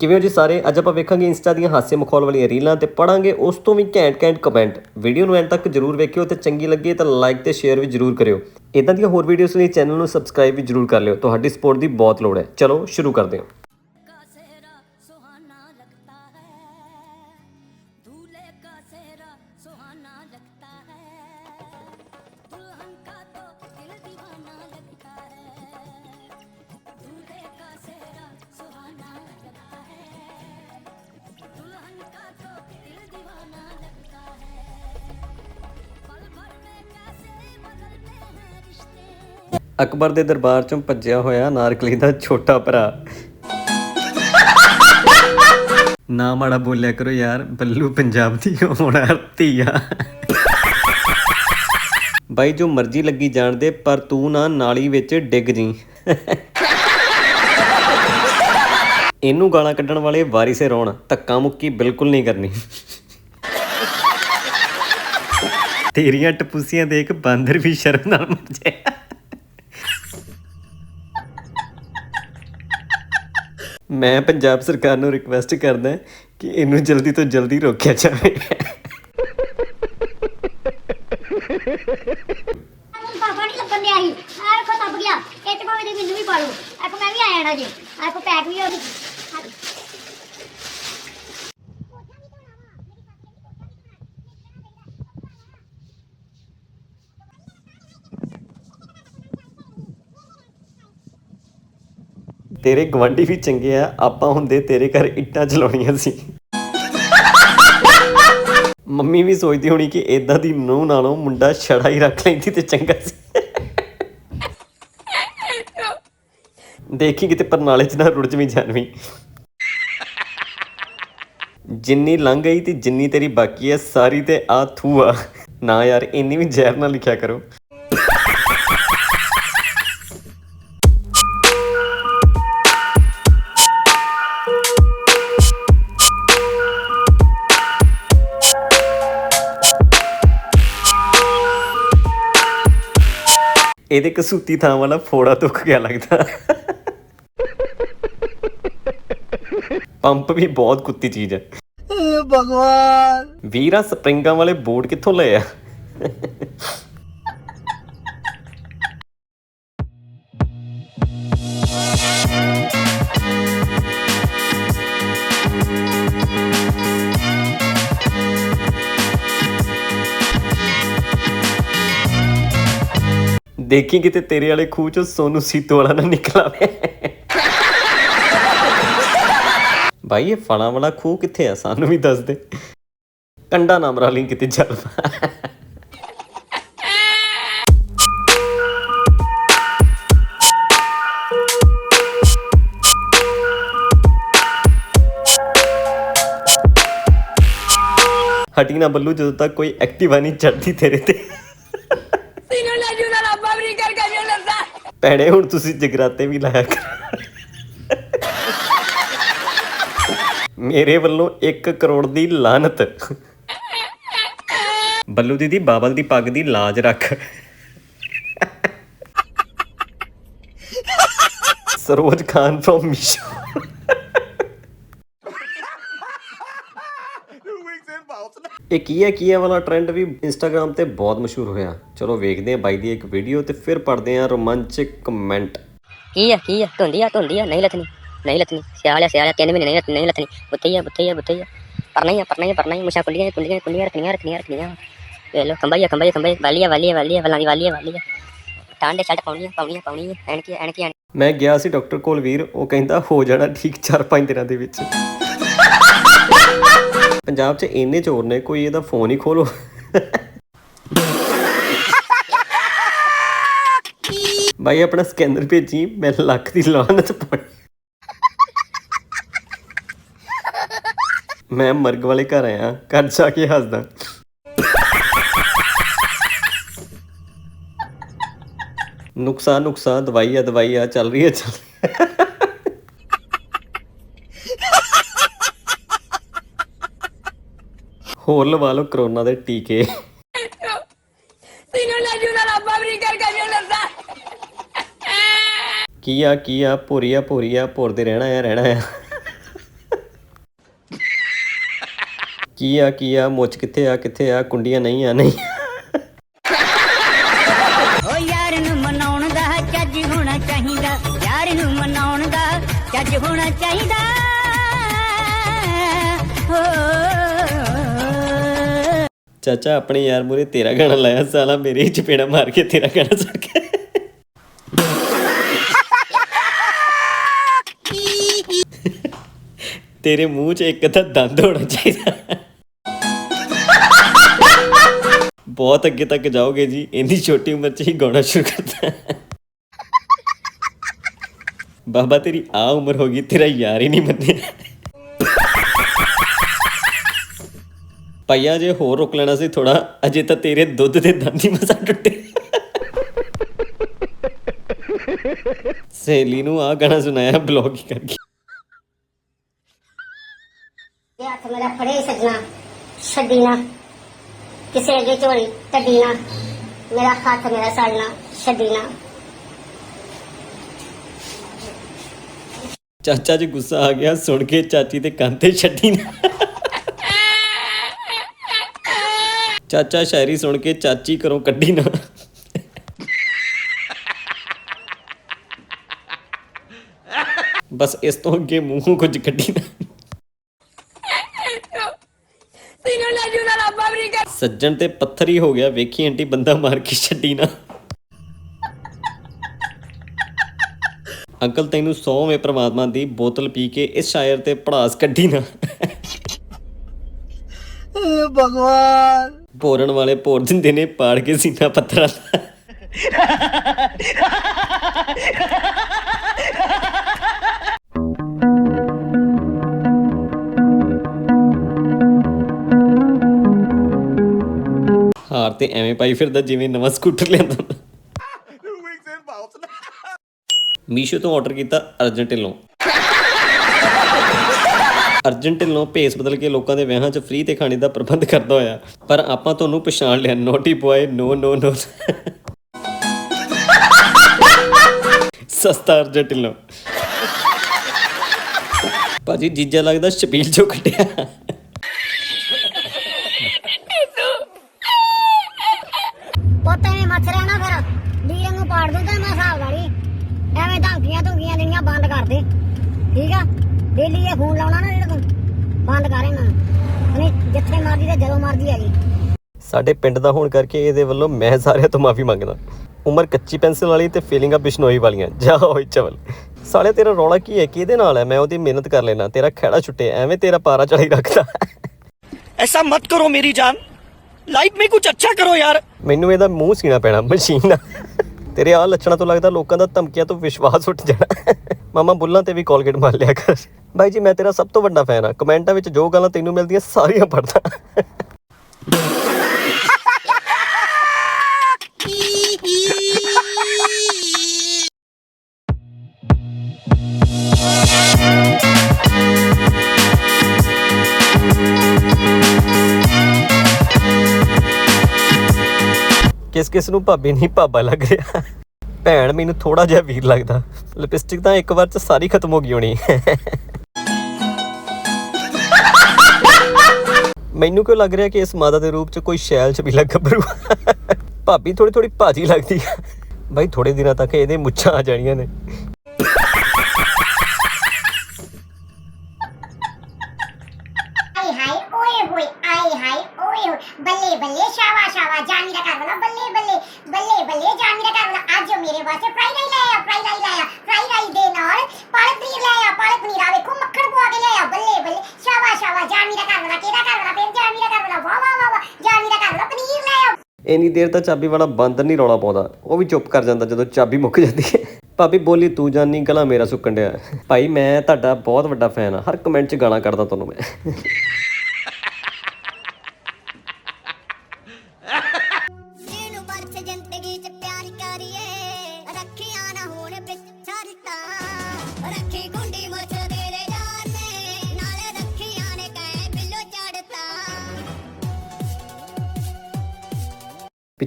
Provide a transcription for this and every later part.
ਕਿਵੇਂ ਹੋ ਜੀ ਸਾਰੇ? ਅੱਜ ਆਪਾਂ ਵੇਖਾਂਗੇ ਇੰਸਟਾ ਦੀਆਂ ਹਾਸੇ ਮਖੌਲ ਵਾਲੀਆਂ ਰੀਲਾਂ ਤੇ ਪੜਾਂਗੇ ਉਸ ਤੋਂ ਵੀ ਘੈਂਟ ਘੈਂਟ ਕਮੈਂਟ ਵੀਡੀਓ ਨੂੰ ਐਂਡ ਤੱਕ ਜਰੂਰ ਵੇਖਿਓ ਤੇ ਚੰਗੀ ਲੱਗੇ ਤਾਂ ਲਾਈਕ ਤੇ ਸ਼ੇਅਰ ਵੀ ਜਰੂਰ ਕਰਿਓ। ਇਦਾਂ ਦੀਆਂ ਹੋਰ ਵੀਡੀਓਜ਼ ਲਈ ਚੈਨਲ ਨੂੰ ਸਬਸਕ੍ਰਾਈਬ ਵੀ ਜਰੂਰ ਕਰ ਲਿਓ। ਤੁਹਾਡੀ ਸਪੋਰਟ ਦੀ ਬਹੁਤ ਲੋੜ ਹੈ। ਚਲੋ, ਸ਼ੁਰੂ ਕਰਦੇ ਹਾਂ। ਅਕਬਰ ਦੇ ਦਰਬਾਰ ਚੋਂ ਭੱਜਿਆ ਹੋਇਆ ਨਾਰਕਲੀ ਦਾ ਛੋਟਾ ਭਰਾ। ਨਾ ਮਾੜਾ ਬੋਲਿਆ ਕਰੋ ਯਾਰ, ਬੱਲੂ ਪੰਜਾਬ ਦੀ ਹੋਣਾ ਧੀ ਬਾਈ, ਜੋ ਮਰਜ਼ੀ ਲੱਗੀ ਜਾਣਦੇ ਪਰ ਤੂੰ ਨਾ ਨਾਲੀ ਵਿੱਚ ਡਿੱਗ ਜੀ। ਇਹਨੂੰ ਗਾਲਾਂ ਕੱਢਣ ਵਾਲੇ ਵਾਰਿਸੇ ਰੋਣ ਧੱਕਾ ਮੁੱਕੀ ਬਿਲਕੁਲ ਨਹੀਂ ਕਰਨੀ। ਤੇਰੀਆਂ ਟਪੂਸੀਆਂ ਦੇਖ ਬਾਂਦਰ ਵੀ ਸ਼ਰਮ ਨਾਲ ਮਰ ਜਾਏ। ਮੈਂ ਪੰਜਾਬ ਸਰਕਾਰ ਨੂੰ ਰਿਕਵੈਸਟ ਕਰਦਾ ਕਿ ਇਹਨੂੰ ਜਲਦੀ ਤੋਂ ਜਲਦੀ ਰੋਕਿਆ ਜਾਵੇ। ਹੁਣ ਨਹੀਂ ਲੱਭਣ ਦਿਆ ਸੀ। ਆ ਵੇਖੋ ਲੱਭ ਗਿਆ। ਇਹ ਭਾਵੇਂ ਦੇ ਮੈਨੂੰ ਵੀ ਪਾ ਲਓ। ਮੈਂ ਵੀ ਆ ਜਾਣਾ ਜੇ। ਆ ਪੈਕ ਵੀ ਹੋ ਗਈ ਤੇਰੇ ਗਵਾਂਢੀ ਵੀ ਚੰਗੇ ਆ, ਆਪਾਂ ਹੁੰਦੇ ਤੇਰੇ ਘਰ ਇੱਟਾਂ ਚਲਾਉਣੀਆਂ ਸੀ। ਮੰਮੀ ਵੀ ਸੋਚਦੀ ਹੋਣੀ ਕਿ ਇਦਾਂ ਦੀ ਨੂੰਹ ਨਾਲੋਂ ਮੁੰਡਾ ਛੜਾ ਹੀ ਰੱਖ ਲੈਂਦੀ ਤੇ ਚੰਗਾ ਸੀ। ਦੇਖੀ ਕਿਤੇ ਪਰਨਾਲੇ ਚ ਨਾ ਰੁੜ ਜਵੀਂ ਜਾਨਵੀਂ। ਜਿੰਨੀ ਲੰਘ ਗਈ ਤੇ ਜਿੰਨੀ ਤੇਰੀ ਬਾਕੀ ਹੈ ਸਾਰੀ ਤੇ ਆ ਥੂ ਆ ਨਾ ਯਾਰ, ਇੰਨੀ ਵੀ ਜ਼ਹਿਰ ਨਾ ਲਿਖਿਆ ਕਰੋ। ਇਹਦੇ ਕਸੂਤੀ ਥਾਂ ਵਾਲਾ ਫੋੜਾ ਦੁੱਖ ਗਿਆ ਲੱਗਦਾ। ਪੰਪ ਵੀ ਬਹੁਤ ਕੁੱਤੀ ਚੀਜ਼ ਹੈ ਭਗਵਾਨ। ਵੀਰਾ ਸਪਰਿੰਗਾਂ ਵਾਲੇ ਬੂਟ ਕਿੱਥੋਂ ਲਏ ਆ? ਦੇਖੀ ਕਿਤੇ ਤੇਰੇ ਵਾਲੇ ਖੂਹ ਚ ਸੋਨੂ ਸੀਤੋ ਵਾਲਾ ਨਾ ਨਿਕਲ ਆਵੇ ਭਾਈ ਇਹ ਫਲਾਂ ਵਾਲਾ ਖੂਹ ਕਿੱਥੇ ਆ? ਸਾਨੂੰ ਵੀ ਦੱਸ ਦੇ। ਕੰਡਾ ਨਾਮ ਰਾਲੀ ਕਿਤੇ ਚੱਲ ਹਟੀ ਨਾ ਬੱਲੂ, ਜਦੋਂ ਤੱਕ ਕੋਈ ਐਕਟਿਵਾ ਨਹੀਂ ਚੜਦੀ ਤੇਰੇ ਤੇ। ਭੈਣੇ, ਹੁਣ ਤੁਸੀਂ ਜਗਰਾਤੇ ਵੀ ਲਾਇਆ ਕਰ। ਮੇਰੇ ਵੱਲੋਂ 1 ਕਰੋੜ ਦੀ ਲਾਨਤ ਬੱਲੂ ਦੀਦੀ, ਬਾਬਲ ਦੀ ਪੱਗ ਦੀ ਲਾਜ ਰੱਖ। ਸਰੋਜ ਖਾਨ ਫਰੋਮ ਮੀਸ਼ੋ ਇਹ ਕੀ ਹੈ ਕੀ ਹੈ ਵਾਲਾ ਟ੍ਰੈਂਡ ਵੀ ਇੰਸਟਾਗ੍ਰam ਤੇ ਬਹੁਤ ਮਸ਼ਹੂਰ ਹੋਇਆ। ਚਲੋ ਵੇਖਦੇ ਹਾਂ ਬਾਈ ਦੀ ਇੱਕ ਵੀਡੀਓ ਤੇ ਫਿਰ ਪੜ੍ਹਦੇ ਹਾਂ ਰੋਮਾਂਚਕ ਕਮੈਂਟ ਕੀ ਆ ਕੀ ਆ ਧੁੰਦੀ ਆ ਧੁੰਦੀ ਆ ਨਹੀਂ ਲੱਥਣੀ ਨਹੀਂ ਲੱਥਣੀ ਸਿਆਲ ਆ ਸਿਆਲ ਆ ਤਿੰਨ ਮਹੀਨੇ ਨਹੀਂ ਲੱਥਣੀ ਨਹੀਂ ਲੱਥਣੀ। ਬੁੱਤੇ ਆ ਬੁੱਤੇ ਆ ਬੁੱਤੇ ਆ। ਪਰਨਾ ਹੀ ਆ ਪਰਨਾ ਹੀ ਪਰਨਾ ਹੀ ਮੁਸ਼ਾ ਕੁੱਲੀਆਂ ਕੁੱਲੀਆਂ ਕੁੱਲੀਆਂ ਰੱਖਣੀਆਂ ਰੱਖਣੀਆਂ ਰੱਖਣੀਆਂ। ਵੇ ਲੋ ਕੰਬਾਈ ਆ ਕੰਬਾਈ ਕੰਬਾਈ ਵਾਲੀ ਆ ਵਾਲੀ ਦੀ ਵਾਲੀ ਆ ਵਾਲੀ ਆ ਟਾਂਡੇ ਛੱਡ ਪਾਉਣੀ ਪਾਉਣੀ ਪਾਉਣੀ ਆ ਐਨਕੀ ਐਨਕੀ ਐਨ ਮੈਂ ਗਿਆ ਸੀ ਡਾਕਟਰ ਕੋਲ ਵੀਰ ਉਹ ਕਹਿੰਦਾ ਹੋ ਜਾਣਾ ਠੀਕ 4-5 ਦਿਨਾਂ ਦੇ ਵਿੱਚ। ਪੰਜਾਬ 'ਚ ਇੰਨੇ ਚੋਰ ਨੇ, ਕੋਈ ਇਹਦਾ ਫੋਨ ਹੀ ਖੋਲੋ। ਭਾਈ ਆਪਣਾ ਸਕੈਨਰ ਭੇਜੀ, ਮੈਂ ਲੱਖ ਦੀ ਲਾਨਤ ਪਾਉਣੀ ਮੈਂ ਮਰਗ ਵਾਲੇ ਘਰ ਆਇਆ, ਘਰ ਜਾ ਕੇ ਹੱਸਦਾ। ਨੁਕਸਾਨ ਨੁਕਸਾਨ ਦਵਾਈ ਆ ਦਵਾਈ ਆ, ਚੱਲ ਰਹੀ ਹੈ ਚੱਲ ਹੋਰ ਲਵਾ ਲਓ ਕਰੋਨਾ ਦੇ ਟੀਕੇ। ਤੈਨੂੰ ਲੈ ਜੂ ਨਾ ਰੱਬਾ ਵੀ ਕਰ ਕਰ ਜੂ ਲੱਦਾ ਕੀ ਆ ਕੀ ਆ? ਪੋਰੀਆ ਪੋਰੀਆ ਪੋਰਦੇ ਰਹਿਣਾ ਆ ਰਹਿਣਾ ਆ। ਕੀ ਆ ਕੀ ਆ? ਮੁੱਛ ਕਿੱਥੇ ਆ ਕਿੱਥੇ ਆ? ਕੁੰਡੀਆਂ ਨਹੀਂ ਆ ਨਹੀਂ ਚਾਚਾ, ਆਪਣੇ ਯਾਰ ਮੂਰੇ ਤੇਰਾ ਗਾਣਾ ਲਾਇਆ, ਸਾਲਾ ਮੇਰੇ ਹੀ ਚਪੇੜਾ ਮਾਰ ਕੇ ਤੇਰਾ ਗਾਣਾ ਸੁਣ ਕੇ। ਤੇਰੇ ਮੂੰਹ 'ਚ ਇੱਕ ਤਾਂ ਦੰਦ ਹੋਣਾ ਚਾਹੀਦਾ। ਬਹੁਤ ਅੱਗੇ ਤੱਕ ਜਾਓਗੇ ਜੀ, ਇੰਨੀ ਛੋਟੀ ਉਮਰ 'ਚ ਹੀ ਗਾਉਣਾ ਸ਼ੁਰੂ ਕਰਤਾ। ਬਾਬਾ ਤੇਰੀ ਆ ਉਮਰ ਹੋ ਗਈ, ਤੇਰਾ ਯਾਰ ਹੀ ਨਹੀਂ ਮੰਨਿਆ। ਭਈਆ ਜੇ ਹੋਰ ਰੁਕ ਲੈਣਾ ਸੀ ਥੋੜਾ ਅਜੇ ਤਾਂ ਤੇਰੇ ਦੁੱਧ ਦੇ ਦੰਦ ਮਸਾ ਟੁੱਟੇ। ਸਹੇਲੀ ਨੂੰ ਆ ਗਾਣਾ ਸੁਣਾਇਆ ਬਲੌਗ ਹੀ ਕਰਕੇ। ਇਹ ਹੱਥ ਮੇਰਾ ਫੜੇ ਸੱਜਣਾ ਛੱਡੀ ਨਾ ਕਿਸੇ ਅੱਗੇ ਝੋਲੀ ਟੱਡੀ ਨਾ ਮੇਰਾ ਹੱਥ ਮੇਰਾ ਸੜਨਾ ਛੱਡੀ ਨਾ ਚਾਚਾ ਜੀ ਗੁੱਸਾ ਆ ਗਿਆ ਸੁਣ ਕੇ ਚਾਚੀ ਦੇ ਕੰਨ ਤੇ ਛੱਡੀ ਨਾ। ਚਾਚਾ ਸ਼ਾਇਰੀ ਸੁਣ ਕੇ ਚਾਚੀ ਘਰੋਂ ਕੱਢੀ ਨਾ। ਬਸ ਇਸ ਤੋਂ ਅੱਗੇ ਮੂੰਹੋਂ ਕੁਝ ਕੱਢੀ ਨਾ। ਸੱਜਣ ਤੇ ਪੱਥਰ ਹੀ ਹੋ ਗਿਆ ਵੇਖੀ ਆਂਟੀ ਬੰਦਾ ਮਾਰ ਕੇ ਛੱਡੀ ਨਾ। ਅੰਕਲ ਤੈਨੂੰ ਸੌਵੇਂ ਪ੍ਰਮਾਤਮਾ ਦੀ ਬੋਤਲ ਪੀ ਕੇ ਇਸ ਸ਼ਾਇਰ ਤੇ ਪੜਾਸ ਕੱਢੀ ਨਾ। ਭਗਵਾਨ। ਭੋਰਨ ਵਾਲੇ ਭੋਰ ਦਿੰਦੇ ਨੇ ਪਾੜ ਕੇ ਸੀਨਾ ਪੱਥਰਾਂ ਦਾ। ਹਾਰ ਤੇ ਐਵੇਂ ਪਾਈ ਫਿਰਦਾ ਜਿਵੇਂ ਨਵਾਂ ਸਕੂਟਰ ਲਿਆਂਦਾ। ਮੀਸ਼ੋ ਤੋਂ ਆਰਡਰ ਕੀਤਾ ਅਰਜਨ ਢਿੱਲੋਂ। ਅਰਜਨ ਢਿੱਲੋਂ ਭੇਸ ਬਦਲ ਕੇ ਲੋਕਾਂ ਦੇ ਵਿਆਹਾਂ 'ਚ ਫ੍ਰੀ ਤੇ ਖਾਣੇ ਦਾ ਪ੍ਰਬੰਧ ਕਰਦਾ ਹੋਇਆ। ਪਰ ਆਪਾਂ ਤੁਹਾਨੂੰ ਪਛਾਣ ਲਿਆ ਨੋਟੀ ਬੁਆਏ ਨੋ ਨੋ ਨੋ ਸਸਤਾ ਅਰਜਨ ਢਿੱਲੋਂ ਭਾਜੀ, ਜੀਜਾ ਲੱਗਦਾ ਸ਼ਪੀਲ ਚੋਂ ਕੱਟਿਆ ਪੋਤੇ ਨੇ ਮੱਛ ਰਹਿਣਾ ਫਿਰ। ਵੀਰੇ ਨੂੰ ਪਾੜ ਦੂੰ ਤੇ ਮੈਂ ਹਿਸਾਬ ਵਾਲੀ ਐਵੇਂ ਧਮਕੀਆਂ ਧਮਕੀਆਂ ਦੇਣੀਆਂ ਬੰਦ ਕਰ ਦੇ। ਠੀਕ ਆ? ਡੇਲੀ ਇਹ ਫੋਨ ਲਾਉਣਾ ਨਾ ਜਿਹੜਾ ਬੰਦ ਕਰ ਇਹਨਾਂ ਨੂੰ। ਜਿੱਥੇ ਮਰਜ਼ੀ ਤੇ ਜਦੋਂ ਮਰਜ਼ੀ ਆ ਜੀ। ਸਾਡੇ ਪਿੰਡ ਦਾ ਹੋਣ ਕਰਕੇ ਇਹਦੇ ਵੱਲੋਂ ਮੈਂ ਸਾਰਿਆਂ ਤੋਂ ਮਾਫੀ ਮੰਗਦਾ। ਉਮਰ ਕੱਚੀ ਪੈਨਸਲ ਵਾਲੀ ਤੇ ਫੀਲਿੰਗਾਂ ਬਿਸ਼ਨੋਈ ਵਾਲੀਆਂ। ਜਾ ਹੋਈ ਚਵਲ। ਸਾਲੇ ਤੇਰਾ ਰੌਲਾ ਕੀ ਹੈ? ਕਿਹਦੇ ਨਾਲ ਹੈ? ਮੈਂ ਉਹਦੀ ਮਿਹਨਤ ਕਰ ਲੈਣਾ ਤੇਰਾ ਖੇੜਾ ਛੁੱਟੇ। ਐਵੇਂ ਤੇਰਾ ਪਾਰਾ ਚੜੀ ਰੱਖਦਾ। ਐਸਾ ਮਤ ਕਰੋ ਮੇਰੀ ਜਾਨ। ਲਾਈਫ ਮੇ ਕੁਝ ਅੱਛਾ ਕਰੋ ਯਾਰ। ਮੈਨੂੰ ਇਹਦਾ ਮੂੰਹ ਸੀਣਾ ਪੈਣਾ ਮਸ਼ੀਨ ਤੇਰੇ ਆ ਲੱਛਣਾਂ ਤੋਂ ਲੱਗਦਾ ਲੋਕਾਂ ਦਾ ਧਮਕੀਆਂ ਤੋਂ ਵਿਸ਼ਵਾਸ ਉੱਠ ਜਾਣਾ। ਮਾਮਾ ਬੁੱਲਾਂ ਤੇ ਵੀ ਕੋਲਗੇਟ ਮਾਰ ਲਿਆ ਕਰ। ਬਾਈ ਜੀ, ਮੈਂ ਤੇਰਾ ਸਭ ਤੋਂ ਵੱਡਾ ਫੈਨ ਆ। ਕਮੈਂਟਾਂ ਵਿੱਚ ਜੋ ਗੱਲਾਂ ਤੈਨੂੰ ਮਿਲਦੀਆਂ, ਸਾਰੀਆਂ ਪੜਦਾ ਕਿਸ ਕਿਸ ਨੂੰ ਭਾਬੀ ਨਹੀਂ, ਭਾਬਾ ਲੱਗ ਰਿਹਾ। ਭੈਣ ਮੈਨੂੰ ਥੋੜਾ ਜਿਹਾ ਵੀਰ ਲੱਗਦਾ। ਲਿਪਸਟਿਕ ਤਾਂ ਇੱਕ ਵਾਰ ਚ ਸਾਰੀ ਖਤਮ ਹੋ ਗਈ ਹੋਣੀ। ਮੈਨੂੰ ਕਿਉਂ ਲੱਗ ਰਿਹਾ ਕਿ ਇਸ ਮਾਦਾ ਦੇ ਰੂਪ ਚ ਕੋਈ ਸ਼ੈਲ ਚ ਵੀ ਲੱਗ ਗੱਭਰੂ ਭਾਬੀ ਥੋੜੀ ਥੋੜੀ ਭਾਜੀ ਲੱਗਦੀ ਆ। ਬਾਈ ਥੋੜੇ ਦਿਨਾਂ ਤੱਕ ਇਹਦੇ ਮੁੱਛਾਂ ਆ ਜਾਣੀਆਂ ਨੇ ਆਏ ਹਾਏ ਓਏ ਹੋਏ ਆਏ ਹਾਏ ਓਏ ਹੋਏ ਬੱਲੇ ਬੱਲੇ ਸ਼ਾਵਾ ਸ਼ਾਵਾ ਜਾਨੀ ਦਾ ਘਰ ਵਾਲਾ, ਬੱਲੇ ਬੱਲੇ ਬੱਲੇ ਬੱਲੇ, ਜਾਨੀ ਦਾ ਘਰ ਵਾਲਾ, ਅੱਜ ਮੇਰੇ ਵਾਸਤੇ ਫਰਾਈ ਰਾਈ ਲਾਇਆ ਫਰਾਈ ਰਾਈ ਲਾਇਆ ਫਰਾਈ ਰਾਈ ਦੇ ਨਾਲ ਪਾਲਕ ਪਨੀਰ ਲਾਇਆ ਪਾਲਕ ਪਨੀਰ ਆ ਵੇਖੋ, ਮੱਖਣ ਪਵਾ ਕੇ ਲਾਇਆ ਬੱਲੇ ਬੱਲੇ ਸ਼ਾਵਾ ਸ਼ਾਵਾ ਜਾਨੀ ਦਾ ਘਰ ਵਾਲਾ, ਕਿਹਦਾ ਘਰ ਵਾਲਾ, ਫਿਰ ਜਾਨੀ ਦਾ ਘਰ ਵਾਲਾ, ਵਾਹ ਵਾਹ ਵਾਹ ਵਾਹ, ਜਾਨੀ ਦਾ ਘਰ ਵਾਲਾ, ਪਨੀਰ ਲਾਇਆ ਇੰਨੀ ਦੇਰ ਤਾਂ ਚਾਬੀ ਵਾਲਾ ਬਾਂਦਰ ਨਹੀਂ ਰੌਲਾ ਪਾਉਂਦਾ, ਉਹ ਵੀ ਚੁੱਪ ਕਰ ਜਾਂਦਾ ਜਦੋਂ ਚਾਬੀ ਮੁੱਕ ਜਾਂਦੀ ਹੈ। ਭਾਬੀ, ਬੋਲੀ, ਤੂੰ ਜਾਨੀ ਗਲਾ ਮੇਰਾ ਸੁੱਕਣ ਡਿਆ। ਭਾਈ, ਮੈਂ ਤੁਹਾਡਾ ਬਹੁਤ ਵੱਡਾ ਫੈਨ ਆ, ਹਰ ਕਮੈਂਟ 'ਚ ਗਾਲਾਂ ਕੱਢਦਾ ਤੁਹਾਨੂੰ ਮੈਂ।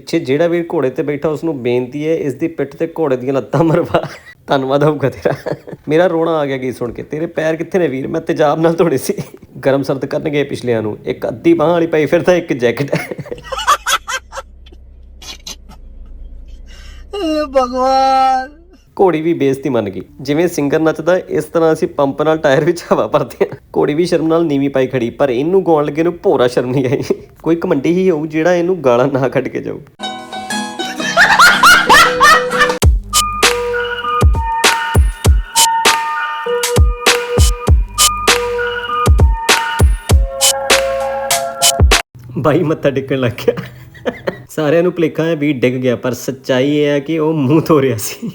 ਪਿੱਛੇ ਜਿਹੜਾ ਵੀ ਘੋੜੇ ਤੇ ਬੈਠਾ ਉਸ ਨੂੰ ਬੇਨਤੀ ਹੈ, ਇਸ ਦੀ ਪਿੱਠ ਤੇ ਘੋੜੇ ਦੀਆਂ ਲੱਤਾਂ ਮਰਵਾ। ਧੰਨਵਾਦ ਹੋਊਗਾ ਤੇਰਾ। ਮੇਰਾ ਰੋਣਾ ਆ ਗਿਆ ਕੀ ਸੁਣ ਕੇ। ਤੇਰੇ ਪੈਰ ਕਿੱਥੇ ਨੇ ਵੀਰ? ਮੈਂ ਤੇਜ਼ਾਬ ਨਾਲ ਧੋੜੇ ਸੀ। ਗਰਮ ਸਰਦ ਕਰਨਗੇ ਪਿਛਲਿਆਂ ਨੂੰ। ਇੱਕ ਅੱਧੀ ਬਾਹ ਵਾਲੀ ਪਾਈ ਫਿਰ ਤਾਂ ਇੱਕ ਜੈਕਟ। ਭਗਵਾਨ। ਘੋੜੀ ਵੀ ਬੇਇੱਜ਼ਤੀ ਮੰਨ ਗਈ। ਜਿਵੇਂ ਸਿੰਗਰ ਨੱਚਦਾ, ਇਸ ਤਰ੍ਹਾਂ ਅਸੀਂ ਪੰਪ ਨਾਲ ਟਾਇਰ ਵਿੱਚ ਹਵਾ ਭਰਦੇ ਹਾਂ। ਘੋੜੀ ਵੀ ਸ਼ਰਮ ਨਾਲ ਨੀਵੀਂ ਪਾਈ ਖੜੀ, ਪਰ ਇਹਨੂੰ ਗਾਉਣ ਲੱਗੇ ਨੂੰ ਭੋਰਾ ਸ਼ਰਮ ਨਹੀਂ ਆਈ। ਕੋਈ ਕਮੰਡੀ ਹੀ ਹੋਊ ਜਿਹੜਾ ਇਹਨੂੰ ਗਾਲਾਂ ਨਾ ਕੱਢ ਕੇ ਜਾਊ। ਬਾਈ ਮੱਥਾ ਟੇਕਣ ਲੱਗ ਗਿਆ। ਸਾਰਿਆਂ ਨੂੰ ਭੁਲੇਖਾ ਹੈ ਵੀ ਡਿੱਗ ਗਿਆ, ਪਰ ਸੱਚਾਈ ਇਹ ਹੈ ਕਿ ਉਹ ਮੂੰਹ ਧੋ ਰਿਹਾ ਸੀ।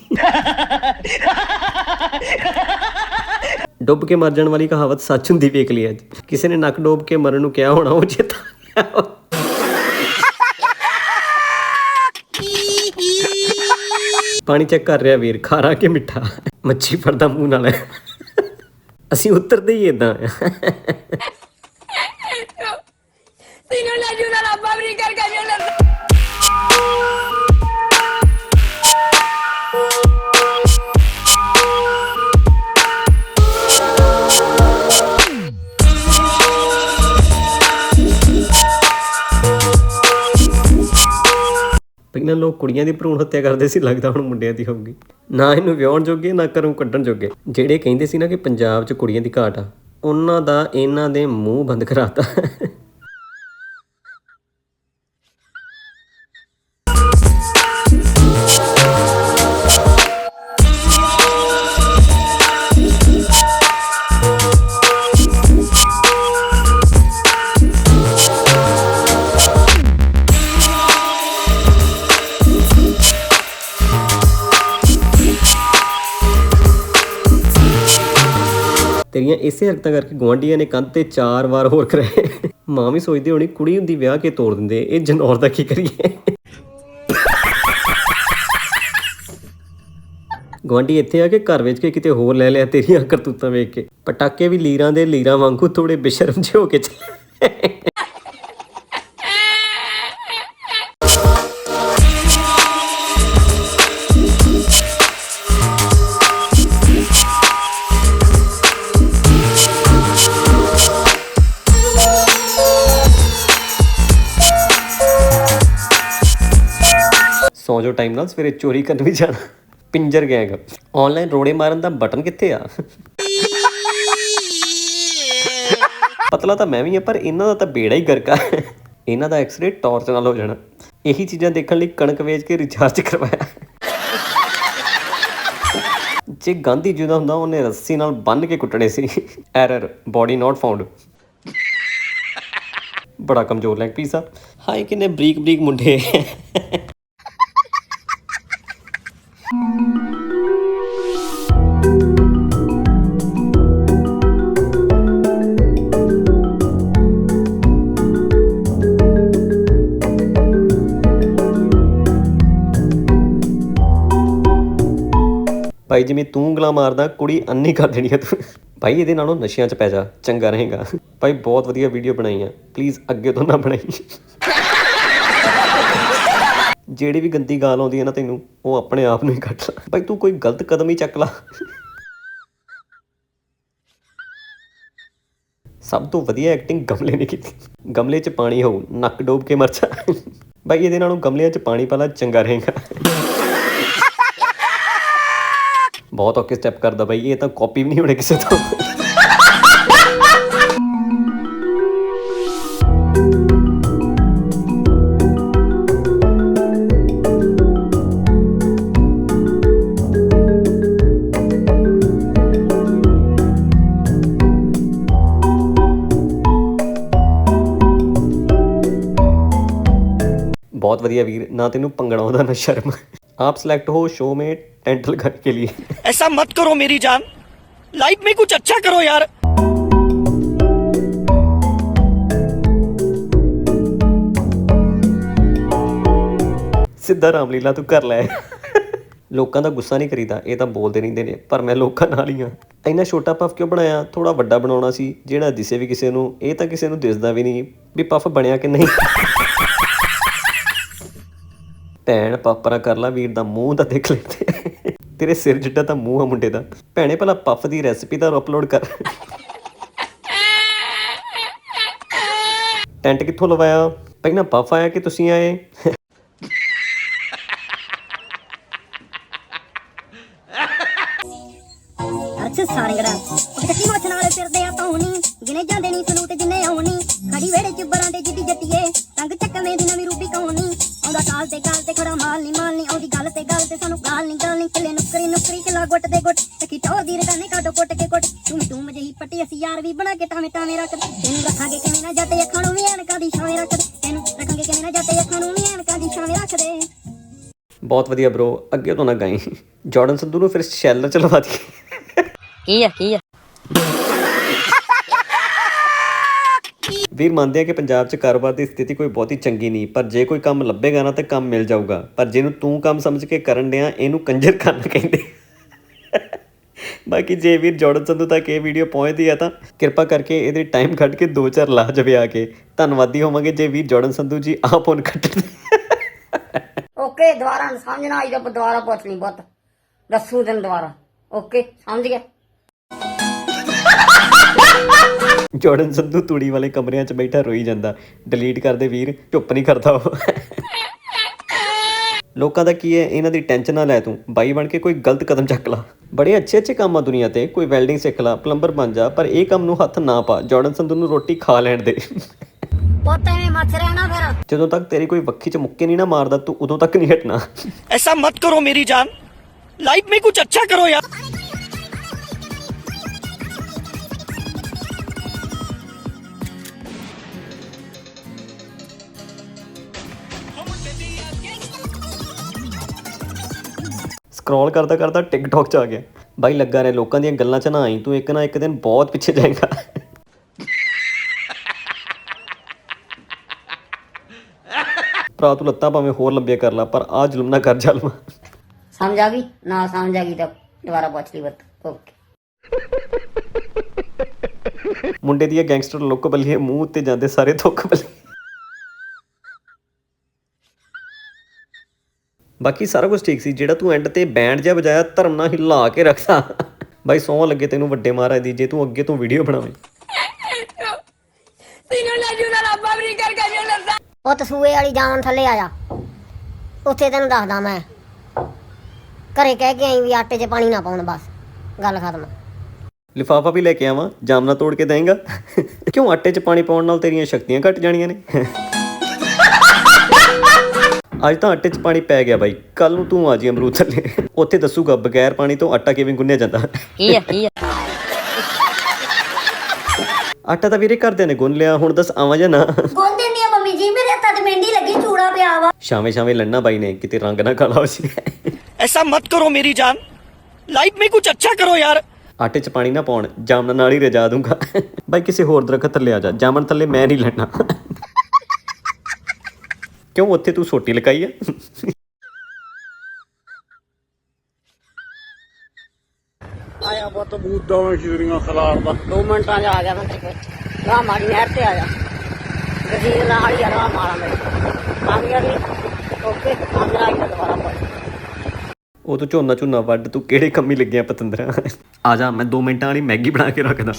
ਡੁੱਬ ਕੇ ਮਰ ਜਾਣ ਵਾਲੀ ਕਹਾਵਤ ਸੱਚ ਹੁੰਦੀ ਵੇਖ ਲਈ ਅੱਜ। ਕਿਸੇ ਨੇ ਨੱਕ ਡੋਬ ਕੇ ਮਰਨ ਨੂੰ ਕਿਹਾ ਹੋਣਾ, ਉਹ ਚੇਤਾ ਪਾਣੀ ਚੈੱਕ ਕਰ ਰਿਹਾ ਵੀਰ, ਖਾਰਾ ਕਿ ਮਿੱਠਾ? ਮੱਛੀ ਫੜਦਾ ਮੂੰਹ ਨਾਲ। ਅਸੀਂ ਉਤਰਦੇ ਹੀ ਇਦਾਂ ਪਹਿਲਾਂ ਲੋਕ ਕੁੜੀਆਂ ਦੀ ਭਰੂਣ ਹੱਤਿਆ ਕਰਦੇ ਸੀ, ਲੱਗਦਾ ਹੁਣ ਮੁੰਡਿਆਂ ਦੀ ਹੋਊਗੀ। ਨਾ ਇਹਨੂੰ ਵਿਆਹਣ ਜੋਗੇ, ਨਾ ਘਰੋਂ ਕੱਢਣ ਜੋਗੇ। ਜਿਹੜੇ ਕਹਿੰਦੇ ਸੀ ਨਾ ਕਿ ਪੰਜਾਬ 'ਚ ਕੁੜੀਆਂ ਦੀ ਘਾਟ ਆ, ਉਹਨਾਂ ਦਾ ਇਹਨਾਂ ਦੇ ਮੂੰਹ ਬੰਦ ਕਰਾਤਾ। ਤੇਰੀਆਂ ਇਸੇ ਹਰਕਤਾਂ ਕਰਕੇ ਗੁਆਂਢੀਆਂ ਨੇ ਕੰਧ ਤੇ ਚਾਰ ਵਾਰ ਹੋਰ ਕਰਾਏ। ਮਾਂ ਵੀ ਸੋਚਦੀ ਹੋਣੀ, ਕੁੜੀ ਹੁੰਦੀ ਵਿਆਹ ਕੇ ਤੋੜ ਦਿੰਦੇ, ਇਹ ਜਨੌਰ ਦਾ ਕੀ ਕਰੀਏ? ਗੁਆਂਢੀ ਇੱਥੇ ਆ ਕੇ ਘਰ ਵੇਚ ਕੇ ਕਿਤੇ ਹੋਰ ਲੈ ਲਿਆ ਤੇਰੀਆਂ ਕਰਤੂਤਾਂ ਵੇਖ ਕੇ। ਪਟਾਕੇ ਵੀ ਲੀਰਾਂ ਦੇ ਲੀਰਾਂ ਵਾਂਗੂ ਥੋੜੇ ਬੇਸ਼ਰਮ ਜਿਹੇ ਹੋ ਕੇ ਚੱਲੇ। ਸੌ ਟਾਈਮ ਨਾਲ ਸਵੇਰੇ ਚੋਰੀ ਕਰਨ ਵੀ ਜਾਣਾ। ਪਿੰਜਰ ਗੈਂਗ। ਆਨਲਾਈਨ ਰੋੜੇ ਮਾਰਨ ਦਾ ਬਟਨ ਕਿੱਥੇ ਆ? ਪਤਲਾ ਤਾਂ ਮੈਂ ਵੀ ਆ, ਪਰ ਇਹਨਾਂ ਦਾ ਤਾਂ ਬੇੜਾ ਹੀ ਗਰਕਾ ਇਹਨਾਂ ਦਾ ਐਕਸ-ਰੇ ਟਾਰਚ ਨਾਲ ਹੋ ਜਾਣਾ। ਇਹੀ ਚੀਜ਼ਾਂ ਦੇਖਣ ਲਈ ਕਣਕ ਵੇਚ ਕੇ ਰਿਚਾਰਜ ਕਰਵਾਇਆ। ਜੇ ਗਾਂਧੀ ਜੀ ਦਾ ਹੁੰਦਾ, ਉਹਨੇ ਰੱਸੀ ਨਾਲ ਬੰਨ ਕੇ ਕੁੱਟਣੇ ਸੀ। ਐਰਰ ਬੋਡੀ ਨਾਟ ਫਾਊਂਡ ਬੜਾ ਕਮਜ਼ੋਰ ਲੈਗ ਪੀਸ ਆ। ਹਾਏ, ਕਿੰਨੇ ਬਰੀਕ ਬਰੀਕ ਮੁੰਡੇ। ਭਾਈ ਜਿਵੇਂ ਤੂੰ ਉਂਗਲਾਂ ਮਾਰਦਾ, ਕੁੜੀ ਅੰਨੀ ਕਰ ਦੇਣੀ ਆ ਤੂੰ। ਭਾਈ ਇਹਦੇ ਨਾਲੋਂ ਨਸ਼ਿਆਂ 'ਚ ਪੈ ਜਾ, ਚੰਗਾ ਰਹੇਗਾ। ਭਾਈ ਬਹੁਤ ਵਧੀਆ ਵੀਡੀਓ ਬਣਾਈ ਆ। ਪਲੀਜ਼ ਅੱਗੇ ਤੋਂ ਨਾ ਬਣਾਈ। ਜਿਹੜੀ ਵੀ ਗੰਦੀ ਗਾਲ ਆਉਂਦੀ ਹੈ ਨਾ ਤੈਨੂੰ, ਉਹ ਆਪਣੇ ਆਪ ਨੂੰ ਹੀ ਕੱਟ ਲਾ। ਭਾਈ ਤੂੰ ਕੋਈ ਗਲਤ ਕਦਮ ਹੀ ਚੱਕ ਲਾ। ਸਭ ਤੋਂ ਵਧੀਆ ਐਕਟਿੰਗ ਗਮਲੇ ਨੇ ਕੀਤੀ। ਗਮਲੇ 'ਚ ਪਾਣੀ ਹੋਊ, ਨੱਕ ਡੋਬ ਕੇ ਮਰ ਜਾ। ਭਾਈ ਇਹਦੇ ਨਾਲੋਂ ਗਮਲਿਆਂ 'ਚ ਪਾਣੀ ਪਾਲਾ ਚੰਗਾ ਰਹੇਗਾ। ਬਹੁਤ ਔਖੇ ਸਟੈਪ ਕਰਦਾ ਬਾਈ, ਇਹ ਤਾਂ ਕਾਪੀ ਵੀ ਨਹੀਂ ਹੋਣੇ ਕਿਸੇ ਤੋਂ। ਬਹੁਤ ਵਧੀਆ ਵੀਰ, ਨਾ ਤੈਨੂੰ ਭੰਗੜਾ ਆਉਂਦਾ, ਨਾ ਸ਼ਰਮ। आप सिलेक्ट हो शो में टेंट लगाने के लिए। ऐसा मत करो मेरी जान। लाइफ में कुछ अच्छा करो यार। ਸਿੱਧਾ ਰਾਮਲੀਲਾ ਤੂੰ ਕਰ ਲੈ ਲੋਕਾਂ ਦਾ ਗੁੱਸਾ ਨਹੀਂ ਕਰੀਦਾ ਇਹ ਤਾਂ ਬੋਲਦੇ ਰਹਿੰਦੇ ਨੇ ਪਰ ਮੈਂ ਲੋਕਾਂ ਨਾਲ ਹੀ ਆ ਇੰਨਾ ਛੋਟਾ ਪਫ ਕਿਉਂ ਬਣਾਇਆ ਥੋੜਾ ਵੱਡਾ ਬਣਾਉਣਾ ਸੀ ਜਿਹੜਾ ਦਿਸੇ ਵੀ ਕਿਸੇ ਨੂੰ ਇਹ ਤਾਂ ਕਿਸੇ ਨੂੰ ਦਿਸਦਾ ਵੀ ਨਹੀਂ ਵੀ ਪਫ ਬਣਿਆ ਕਿ ਨਹੀਂ ਭੈਣ ਪਾਪਰਾ ਕਰ ਲਾ, ਵੀਰ ਦਾ ਮੂੰਹ ਤਾਂ ਦੇਖ ਲੈਂਦੇ ਤੇਰੇ ਸਿਰ ਜਿੱਡਾ ਤਾਂ ਮੂੰਹ ਆ ਮੁੰਡੇ ਦਾ। ਭੈਣੇ ਭਲਾ ਪਫ ਦੀ ਰੈਸਪੀ ਤਾਂ ਅਪਲੋਡ ਕਰ। ਟੈਂਟ ਕਿੱਥੋਂ ਲਵਾਇਆ? ਪਹਿਲਾਂ ਪਫ ਆਇਆ ਕਿ ਤੁਸੀਂ ਆਏ? ਬਹੁਤ ਵਧੀਆ ਬ్రో ਅੱਗੇ ਤੋਂ ਨਾ ਗਾਈ। ਜਾਰਡਨ ਸੰਧੂ ਨੂੰ ਫਿਰ ਸ਼ੈਲਰ ਚ ਲਵਾ ਦੀ ਕੀ ਆ ਕੀ ਆ? ਵੀਰ ਮੰਨਦੇ ਆ ਕਿ ਪੰਜਾਬ 'ਚ ਕਾਰੋਬਾਰ ਦੀ ਸਥਿਤੀ ਕੋਈ ਬਹੁਤੀ ਚੰਗੀ ਨਹੀਂ ਪਰ ਜੇ ਕੋਈ ਕੰਮ ਲੱਭੇਗਾ ਨਾ ਤੇ ਕੰਮ ਮਿਲ ਜਾਊਗਾ। ਪਰ ਜਿਹਨੂੰ ਤੂੰ ਕੰਮ ਸਮਝ ਕੇ ਕਰਨ ਡਿਆ ਇਹਨੂੰ ਕੰਜਰ ਖਾਨਾ ਕਹਿੰਦੇ। ਬਾਕੀ ਜੇ ਵੀਰ ਜੋੜਨ ਸੰਧੂ ਤੱਕ ਇਹ ਵੀਡੀਓ ਪਹੁੰਚਦੀ ਆ ਤਾਂ ਕਿਰਪਾ ਕਰਕੇ ਇਹਦੇ ਟਾਈਮ ਕੱਢ ਕੇ ਦੋ ਚਾਰ ਲਾ ਜਵੇ ਆ ਕੇ। ਧੰਨਵਾਦੀ ਹੋਵਾਂਗੇ ਜੇ ਵੀਰ ਜੋੜਨ ਸੰਧੂ ਜੀ ਆਪ ਹੁਣ ਕੱਟਣ। ਓਕੇ, ਦੁਬਾਰਾ ਨੀ ਸਮਝਣਾ ਆਈ ਤਾਂ ਦੁਬਾਰਾ ਪੁੱਛ ਲਈ ਪੁੱਤ ਦੱਸੂ ਤੈਨੂੰ ਦੁਬਾਰਾ। ਓਕੇ, ਸਮਝ ਗਿਆ? ਸੰਧੂ ਤੂੜੀ ਵਾਲੇ ਕਮਰਿਆਂ 'ਚ ਬੈਠਾ ਰੋਈ ਜਾਂਦਾ। ਡਿਲੀਟ ਕਰਦੇ ਵੀਰ, ਚੁੱਪ ਨਹੀਂ ਕਰਦਾ ਉਹ। ਲੋਕਾਂ ਦਾ ਕੀ ਹੈ, ਇਹਨਾਂ ਦੀ ਟੈਨਸ਼ਨ ਨਾ ਲੈ ਤੂੰ। ਬਾਈ ਬਣ ਕੇ ਕੋਈ ਗਲਤ ਕਦਮ ਚੱਕ ਲਾ। ਬੜੇ ਅੱਛੇ ਅੱਛੇ ਕੰਮ ਆ ਦੁਨੀਆ ਤੇ, ਕੋਈ ਵੈਲਡਿੰਗ ਸਿੱਖ ਲਾ, ਪਲੰਬਰ ਬਣ ਜਾ, ਪਰ ਇਹ ਕੰਮ ਨੂੰ ਹੱਥ ਨਾ ਪਾ। ਜੋੜਨ ਸੰਧੂ ਨੂੰ ਰੋਟੀ ਖਾ ਲੈਣ ਦੇ। ਪੋਤੇ ਨੇ ਮੱਚ ਰਹਿਣਾ ਫਿਰ। ਜਦੋਂ ਤੱਕ ਤੇਰੀ ਕੋਈ ਵੱਖੀ ਚ ਮੁੱਕੇ ਨਹੀਂ ਨਾ ਮਾਰਦਾ ਤੂੰ ਉਦੋਂ ਤੱਕ ਨਹੀਂ ਹਟਣਾ। ਐਸਾ ਮਤ ਕਰੋ ਮੇਰੀ ਜਾਨ। ਲਾਈਫ ਮੇਂ ਕੁਝ ਅੱਛਾ ਕਰੋ ਯਾਰ। ਸਕਰੋਲ ਕਰਦਾ ਕਰਦਾ ਟਿਕਟੌਕ ਚ ਆ ਗਿਆ। ਬਾਈ ਲੱਗਾ ਰਿਹਾ ਲੋਕਾਂ ਦੀਆਂ ਗੱਲਾਂ ਚ ਨਾ ਆਈ ਤੂੰ ਇੱਕ ਨਾ ਇੱਕ ਦਿਨ ਬਹੁਤ ਪਿੱਛੇ ਜਾਏਗਾ। ਭਰਾ ਤੂੰ ਲੱਤਾਂ ਭਾਵੇਂ ਹੋਰ ਲੰਬੀਆਂ ਕਰ ਲੈ ਪਰ ਆ ਜ਼ੁਲਮ ਨਾ ਕਰ ਜ਼ਲਮ। ਸਮਝ ਆ ਗਈ? ਨਾ ਸਮਝ ਆ ਗਈ ਤਾਂ ਦੁਬਾਰਾ ਪੁੱਛ ਲਈ ਪੁੱਤ। ਓਕੇ ਮੁੰਡੇ ਦੀ ਇਹ ਗੈਂਗਸਟਰ ਲੁੱਕ ਬੱਲੀਏ ਮੂੰਹ ਉੱਤੇ ਜਾਂਦੇ ਸਾਰੇ ਥੁੱਕ ਬੱਲੀ ਬਾਕੀ ਸਾਰਾ ਕੁਝ ਠੀਕ ਸੀ ਜਿਹੜਾ ਤੂੰ ਐਂਡ ਤੇ ਬੈਂਡ ਜਿਹਾ ਵਜਾਇਆ ਧਰਮ ਨਾਲ ਹਿਲਾ ਕੇ ਰੱਖਦਾ। ਬਾਈ ਸੌਂ ਲੱਗੇ ਤੈਨੂੰ ਵੱਡੇ ਮਹਾਰਾਜ ਦੀ ਜੇ ਤੂੰ ਅੱਗੇ ਤੋਂ ਵੀਡੀਓ ਬਣਾਵੇਂ। ਪੁੱਤ ਸੂਏ ਵਾਲੀ ਜਾਨ ਥੱਲੇ ਆ ਜਾ। ਉੱਥੇ ਤੈਨੂੰ ਦੱਸਦਾ ਮੈਂ। ਘਰੇ ਕਹਿ ਕੇ ਆਈ ਵੀ ਆਟੇ 'ਚ ਪਾਣੀ ਨਾ ਪਾਉਣ ਬਸ। ਗੱਲ ਖਤਮ। ਲਿਫਾਫਾ ਵੀ ਲੈ ਕੇ ਆਵਾਂ ਜਾਮਨਾ ਤੋੜ ਕੇ ਦੇਂਗਾ। ਕਿਉਂ ਆਟੇ 'ਚ ਪਾਣੀ ਪਾਉਣ ਨਾਲ ਤੇਰੀਆਂ ਸ਼ਕਤੀਆਂ ਘਟ ਜਾਣੀਆਂ ਨੇ? ਅੱਜ ਤਾਂ ਆਟੇ 'ਚ ਪਾਣੀ ਪੈ ਗਿਆ ਬਾਈ। ਕੱਲ ਨੂੰ ਤੂੰ ਆ ਜੀ ਅਮਰੂਦ ਥੱਲੇ। ਉੱਥੇ ਦੱਸੂਗਾ ਬਗੈਰ ਪਾਣੀ ਤੋਂ ਆਟਾ ਕਿਵੇਂ ਗੁੰਨਿਆ ਜਾਂਦਾ। ਕੀ ਆ ਕੀ ਆ? ਆਟਾ ਤਾਂ ਵੀਰੇ ਘਰਦਿਆਂ ਨੇ ਗੁੰਨ ਲਿਆ ਹੁਣ ਦੱਸ ਆਵਾਂ ਜਾਂ ਨਾ? ਗੁੰਨ ਦਿੰਦੀ ਆ ਮੰਮੀ ਜੀ ਮੇਰੇ ਹੱਥਾਂ ਤੇ ਮਹਿੰਦੀ ਲੱਗੀ ਚੂੜਾ ਪਿਆ ਵਾ। ਸ਼ਾਵੇਂ ਸ਼ਾਵੇਂ ਲੰਨਾ ਬਾਈ ਨੇ ਕਿਤੇ ਰੰਗ ਨਾ ਕਾਲਾ ਹੋ ਜੇ ਐਸਾ ਮਤ ਕਰੋ ਮੇਰੀ ਜਾਨ। ਲਾਈਫ ਮੇ ਕੁਝ ਅੱਛਾ ਕਰੋ ਯਾਰ। ਆਟੇ 'ਚ ਪਾਣੀ ਨਾ ਪਾਉਣ ਜਾਮਨ ਨਾਲ ਹੀ ਰਜਾ ਦੂੰਗਾ। ਬਾਈ ਕਿਸੇ ਹੋਰ ਦਰਖਤ ਥੱਲੇ ਆ ਜਾ ਜਾਮਨ ਥੱਲੇ ਮੈਂ ਨਹੀਂ ਲੈਣਾ ਕਿਉਂ ਉੱਥੇ ਤੂੰ ਸੋਟੀ ਲਕਾਈ ਆ? ਆਇਆ ਪੁੱਤ। ਬੂਦਾਂ ਵਿੱਚ ਜਿਹੜੀਆਂ ਖਲਾਰਦਾ 2 ਮਿੰਟਾਂ 'ਚ ਆ ਗਿਆ ਮੈਂ ਤੇਰੇ ਕੋਲ ਰਾਹ ਮਾਰੀ ਨਹਿਰ ਤੇ ਆਇਆ। ਗਜੀਰ ਨਾਲ ਹੀ ਆ ਰਾਹ ਮਾਰਾ। ਮੇਰੇ ਆ ਗਿਆ ਜੀ ਓਕੇ ਆ ਗਿਆ ਆਈ ਤਾਂ ਦੁਬਾਰਾ ਪੁੱਛ ਉਹ ਤੂੰ ਝੋਨਾ ਝੋਨਾ ਵੱਢ ਤੂੰ ਕਿਹੜੇ ਕੰਮੀ ਲੱਗਿਆ ਪਤੰਦਰਾ? ਆ ਜਾ ਮੈਂ 2 ਮਿੰਟਾਂ ਵਾਲੀ ਮੈਗੀ ਬਣਾ ਕੇ ਰੱਖਦਾ।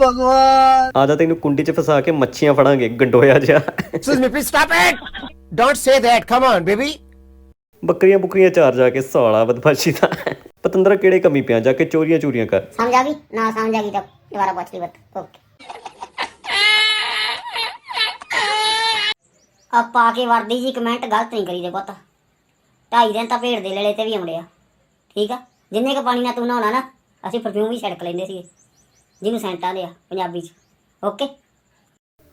ਭਗਵਾਨ। ਆ ਜਾ ਤੈਨੂੰ ਕੁੰਡੀ 'ਚ ਫਸਾ ਕੇ ਮੱਛੀਆਂ ਫੜਾਂਗੇ ਗੰਡੋਇਆ ਜਿਹਾ। Excuse me, please stop it! Don't say that. Come on, baby. ਬੱਕਰੀਆਂ ਬੁਕਰੀਆਂ ਚਾਰ ਜਾ ਕੇ ਸਾਲਾ ਬਦਮਾਸ਼ੀ ਦਾ। ਪਤੰਦਰਾ ਕਿਹੜੇ ਕੰਮੀ ਪਿਆ? ਜਾ ਕੇ ਚੋਰੀਆਂ ਚੋਰੀਆਂ ਕਰ। ਸਮਝ ਆ ਗਈ? ਨਾ ਸਮਝ ਆ ਗਈ ਤਾਂ ਦੁਬਾਰਾ ਪੁੱਛ ਲਈ ਪੁੱਤ ਓਕੇ। ਆ ਪਾ ਕੇ ਵਰਦੀ ਜੀ ਕਮੈਂਟ ਗਲਤ ਨਹੀਂ ਕਰੀਦੇ ਪੁੱਤ। ਢਾਈ ਦਿਨ ਤਾਂ ਭੇਡ ਦੇ ਲੇਲੇ ਤੇ ਵੀ ਆਉਂਦੇ ਆ। ਠੀਕ ਆ? ਜਿੰਨੇ ਕ ਪਾਣੀ ਨਾਲ ਤੂੰ ਨਹਾਉਣਾ ਨਾ ਅਸੀਂ ਪਰਫਿਊਮ ਵੀ ਛਿੜਕ ਲੈਂਦੇ ਸੀਗੇ। ਜਿਹਨੂੰ ਸੈਂਟ ਆਂਦੇ ਆ ਪੰਜਾਬੀ ਚ। ਓਕੇ?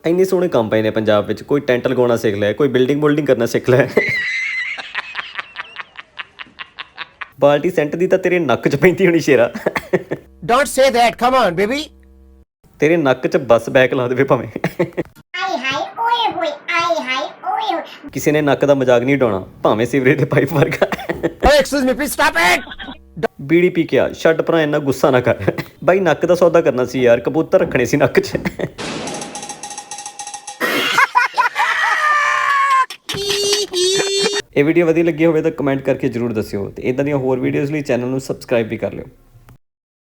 ਇੰਨੇ ਸੋਹਣੇ ਕੰਮ ਪਏ ਨੇ ਪੰਜਾਬ ਵਿੱਚ। ਕੋਈ ਟੈਂਟ ਲਗਾਉਣਾ ਸਿੱਖ ਲੈ ਕੋਈ ਬਿਲਡਿੰਗ ਬੁਲਡਿੰਗ ਕਰਨਾ ਸਿੱਖ ਲੈ। ਬਾਲਟੀ ਸੈਂਟ ਦੀ ਤਾਂ ਤੇਰੇ ਨੱਕ 'ਚ ਪੈਂਦੀ ਹੋਣੀ ਸ਼ੇਰਾ Don't say that. Come on, baby. ਤੇਰੇ ਨੱਕ 'ਚ ਬੱਸ ਬੈਕ ਲਾ ਦੇਵੇ ਭਾਵੇਂ ਆਏ ਹਾਏ ਓਏ ਹੋਏ ਆਏ ਹਾਏ ਓਏ ਹੋਏ ਕਿਸੇ ਨੇ ਨੱਕ ਦਾ ਮਜ਼ਾਕ ਨਹੀਂ ਉਡਾਉਣਾ ਭਾਵੇਂ ਸੀਵਰੇਜ ਦੇ ਪਾਈਪ ਵਰਗਾ Oh, excuse me, please stop it! ਬੀੜੀ ਪੀ ਕੇ ਆ ਛੱਡ ਭਰਾ ਇੰਨਾ ਗੁੱਸਾ ਨਾ ਕਰ ਬਾਈ ਨੱਕ ਦਾ ਸੌਦਾ ਕਰਨਾ ਸੀ ਯਾਰ ਕਬੂਤਰ ਰੱਖਣੇ ਸੀ ਨੱਕ 'ਚ ਇਹ ਵੀਡੀਓ ਵਧੀਆ ਲੱਗੀ ਹੋਵੇ ਤਾਂ ਕਮੈਂਟ ਕਰਕੇ ਜਰੂਰ ਦੱਸਿਓ ਤੇ ਇਦਾਂ ਦੀਆਂ ਹੋਰ ਵੀਡੀਓਜ਼ ਲਈ ਚੈਨਲ ਨੂੰ ਸਬਸਕ੍ਰਾਈਬ ਵੀ ਕਰ ਲਿਓ।